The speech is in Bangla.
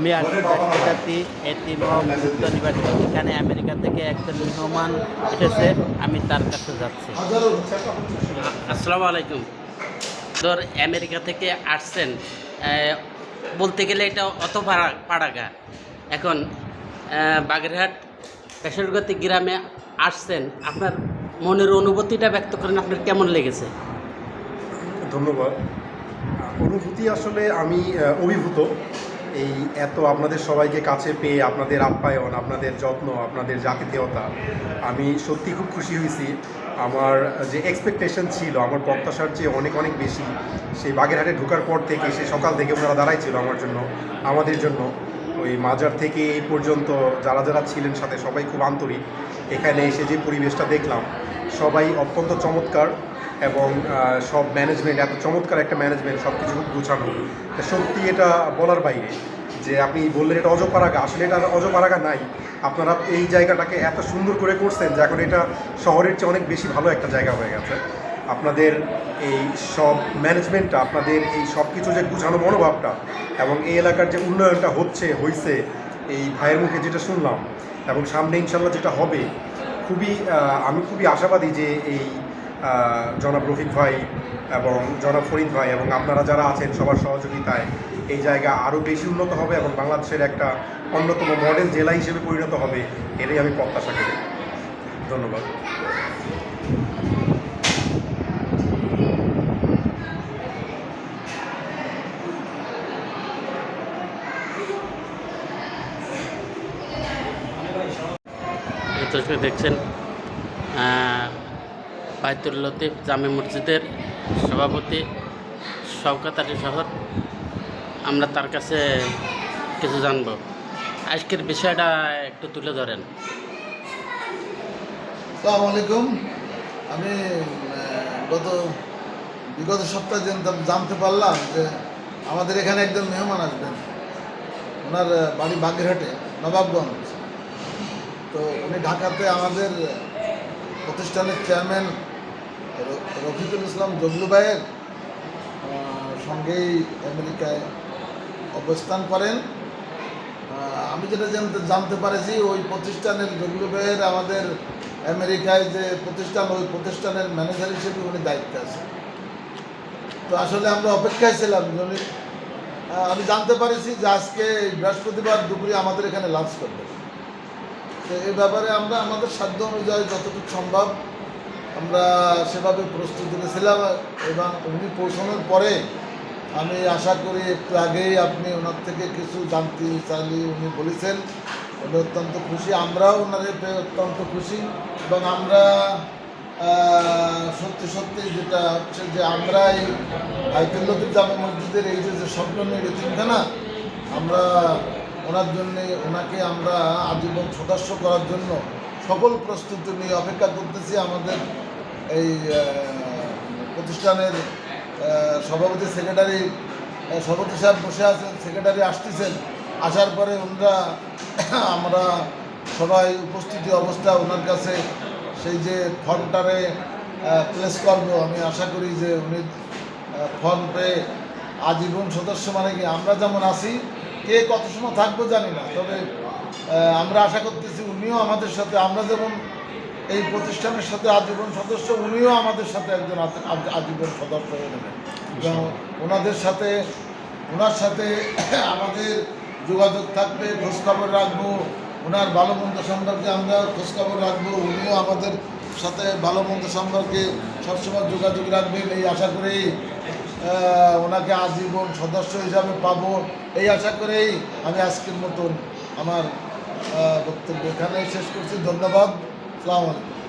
আমি আসছি এতিম মুক্ত নিবাসী। এখানে আমেরিকা থেকে একজন মেহমান এসেছে আমি তার কাছে যাচ্ছি। আসসালামু আলাইকুম। ধর আমেরিকা থেকে আসছেন বলতে গেলে এটা অত পাড়া পাড়াগা। এখন বাগেরহাট পেশরগতি গ্রামে আসছেন। আপনার মনের অনুভূতিটা ব্যক্ত করেন আপনার কেমন লেগেছে? ধন্যবাদ। অনুভূতি আসলে আমি অভিভূত। এই এত আপনাদের সবাইকে কাছে পেয়ে আপনাদের আপ্যায়ন, আপনাদের যত্ন, আপনাদের জাতিথেয়তা আমি সত্যি খুব খুশি হয়েছি। আমার যে এক্সপেকটেশন ছিল, আমার প্রত্যাশার চেয়ে অনেক অনেক বেশি, সেই বাগেরহাটে ঢোকার পর থেকে, সেই সকাল থেকে ওনারা দাঁড়াই ছিল আমার জন্য, আমাদের জন্য। ওই মাজার থেকে এই পর্যন্ত যারা যারা ছিলেন সাথে সবাই খুব আন্তরিক। এখানে এসে যে পরিবেশটা দেখলাম, সবাই অত্যন্ত চমৎকার এবং সব ম্যানেজমেন্ট এত চমৎকার একটা ম্যানেজমেন্ট সব কিছু খুব গুছানো। তা সত্যি এটা বলার বাইরে যে আপনি বললেন এটা অজপাড়াগা আসলে এটা অজপাড়াগা নাই। আপনারা এই জায়গাটাকে এত সুন্দর করে করছেন যে এখন এটা শহরের চেয়ে অনেক বেশি ভালো একটা জায়গা হয়ে গেছে। আপনাদের এই সব ম্যানেজমেন্টটা আপনাদের এই সব কিছু যে গুছানো মনোভাবটা এবং এই এলাকার যে উন্নয়নটা হচ্ছে হয়েছে এই ভাইয়ের মুখে যেটা শুনলাম এবং সামনে ইনশাল্লাহ যেটা হবে, খুবই আমি খুবই আশাবাদী যে এই জনাব রফিক ভাই এবং জনাব ফরিদ ভাই এবং আপনারা যারা আছেন সবার সহযোগিতায় এই জায়গা আরও বেশি উন্নত হবে এবং বাংলাদেশের একটা অন্যতম মডেল জেলা হিসেবে পরিণত হবে, এটাই আমি প্রত্যাশা করি। ধন্যবাদ। দর্শক দেখছেন আহ, বাইতুল লতিফ জামে মসজিদের সভাপতি শওকাত আলী শহর। আমরা তার কাছে কিছু জানব। আজকের বিষয়টা একটু তুলে ধরেন। আসসালামু আলাইকুম। আমি গত বিগত সপ্তাহে জানতে পারলাম যে আমাদের এখানে একজন মেহমান আসবেন। ওনার বাড়ি বাগেরহাটে নবাবগঞ্জ। তো উনি ঢাকাতে আমাদের প্রতিষ্ঠানের চেয়ারম্যান রফিকুল ইসলাম জগলু ভাইয়ের সঙ্গেই আমেরিকায় অবস্থান করেন। আমি যেটা জানতে জানতে পারেছি, ওই প্রতিষ্ঠানের জগলু ভাইয়ের আমাদের আমেরিকায় যে প্রতিষ্ঠান, ওই প্রতিষ্ঠানের ম্যানেজার হিসেবে উনি দায়িত্বে আছেন। তো আসলে আমরা অপেক্ষায় ছিলাম উনি আমি জানতে পারেছি যে আজকে বৃহস্পতিবার দুপুরে আমাদের এখানে লাঞ্চ করবে তো এই ব্যাপারে আমরা আমাদের সাধ্য অনুযায়ী যতটুকু সম্ভব আমরা সেভাবে প্রস্তুতি নিয়েছিলাম এবং উনি পৌঁছানোর পরে আমি আশা করি একটু আগেই আপনি ওনার থেকে কিছু জানতে চাইলে উনি বলেছেন। উনি অত্যন্ত খুশি। আমরাও ওনাদের অত্যন্ত খুশি এবং আমরা সত্যি সত্যি যেটা হচ্ছে যে আমরা এই আইতুল্লতির জামে মসজিদের এই যে স্বপ্ন নিয়ে তিনখানা আমরা ওনার জন্যে ওনাকে আমরা আজীবন সদস্য করার জন্য সকল প্রস্তুতি নিয়ে অপেক্ষা করতেছি আমাদের এই প্রতিষ্ঠানের সভাপতি সেক্রেটারি সভাপতি সাহেব বসে আছেন, সেক্রেটারি আসতেছেন। আসার পরে ওনারা, আমরা সবাই উপস্থিতি অবস্থা ওনার কাছে, সেই যে ফর্মটারে প্লেস করব। আমি আশা করি যে উনি ফর্ম পেয়ে আজীবন সদস্য মানে কি, আমরা যেমন আছি কে কত সময় থাকব জানি না, তবে আমরা আশা করতেছি উনিও আমাদের সাথে, আমরা যেমন এই প্রতিষ্ঠানের সাথে আজীবন সদস্য, উনিও আমাদের সাথে একজন আজ- আজ- আজীবন সদস্য হয়ে নেবেন। ওনাদের সাথে, ওনার সাথে আমাদের যোগাযোগ থাকবে খোঁজখবর রাখব, ওনার ভালো মন্দ সম্পর্কে আমরা খোঁজখবর রাখব, উনিও আমাদের সাথে ভালো মন্দ সম্পর্কে সবসময় যোগাযোগ রাখবেন, এই আশা করেই ওনাকে আজীবন সদস্য হিসাবে পাবো। এই আশা করেই আমি আজকের মতন আমার বক্তব্য এখানেই শেষ করছি। ধন্যবাদ। সালাম আলাইকুম।